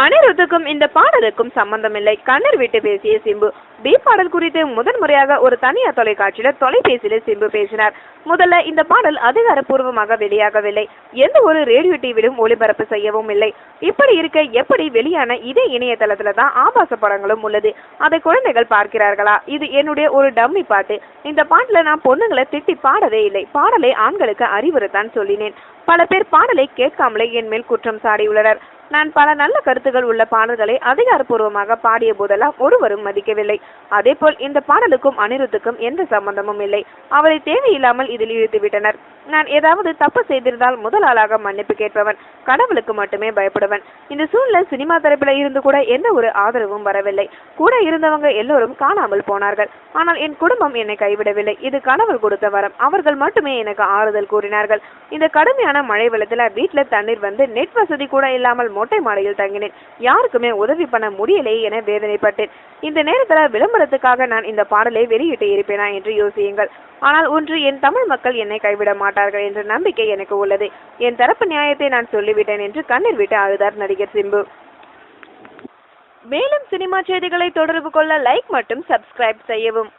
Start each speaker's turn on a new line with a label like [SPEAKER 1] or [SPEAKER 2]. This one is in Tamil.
[SPEAKER 1] அனிருத்துக்கும் இந்த பாடலுக்கும் சம்பந்தமில்லை. கண்ணர் விட்டு பேசிய சிம்பு பி பாடல் குறித்து முதன் முறையாக ஒரு தனியார் தொலைக்காட்சியில தொலைபேசியில சிம்பு பேசினார். முதல்ல இந்த பாடல் அதிகாரப்பூர்வமாக வெளியாகவில்லை. எந்த ஒரு ரேடியோ டிவிலும் ஒளிபரப்பு செய்யவும் இல்லை. இப்படி இருக்க எப்படி வெளியான இதே இணையதளத்துல தான் ஆபாச படங்களும் உள்ளது? அதை குழந்தைகள் பார்க்கிறார்களா? இது என்னுடைய ஒரு டம்மி பாட்டு. இந்த பாட்டுல நான் பொண்ணுங்களை திட்டி பாடவே இல்லை. பாடலை ஆண்களுக்கு அறிவுறுத்தான் சொல்லினேன். பல பேர் பாடலை கேட்காமலே என் மேல் குற்றம் சாடியுள்ளனர். நான் பல நல்ல கருத்துகள் உள்ள பாடல்களை அதிகாரப்பூர்வமாக பாடிய போதெல்லாம் ஒருவரும் மதிக்கவில்லை. அதே போல் இந்த பாடலுக்கும் அனிருத்துக்கும் எந்த சம்பந்தமும் இல்லை. அவரை தேவையில்லாமல் இதில் இழுத்து விட்டனர். நான் ஏதாவது தப்பு செய்திருந்தால் முதல் ஆளாக மன்னிப்பு கேட்பவன் கடவுளுக்கு மட்டுமே பயப்படுவன். இந்த சூழ்நிலை சினிமா தரப்பில இருந்து கூட எந்த ஒரு ஆதரவும் வரவில்லை. கூட இருந்தவங்க எல்லோரும் காணாமல் போனார்கள். ஆனால் என் குடும்பம் என்னை கைவிடவில்லை. இது கடவுள் கொடுத்த வரம். அவர்கள் மட்டுமே எனக்கு ஆறுதல் கூறினார்கள். இந்த கடுமையான கடுமையான மழை வெள்ளத்துல வீட்டுல தண்ணீர் வந்து நெட் வசதி கூட இல்லாமல் மொட்டை மாடியில் தங்கினேன். யாருக்குமே உதவி பண்ண முடியலையே என வேதனைப்பட்டேன். இந்த நேரத்துல விளம்பரத்துக்காக நான் இந்த பாடலை வெளியிட்டு இருப்பேனா என்று யோசியுங்கள். ஆனால் ஒன்று என் தமிழ் மக்கள் என்னை கைவிட மாட்டார்கள் என்ற நம்பிக்கை எனக்கு உள்ளது. என் தரப்பு நியாயத்தை நான் சொல்லிவிட்டேன் என்று கண்ணீர் விட்டு அழுதார் நடிகர் சிம்பு. மேலும் சினிமா செய்திகளை தொடர்பு கொள்ள லைக் மற்றும் சப்ஸ்கிரைப் செய்யவும்.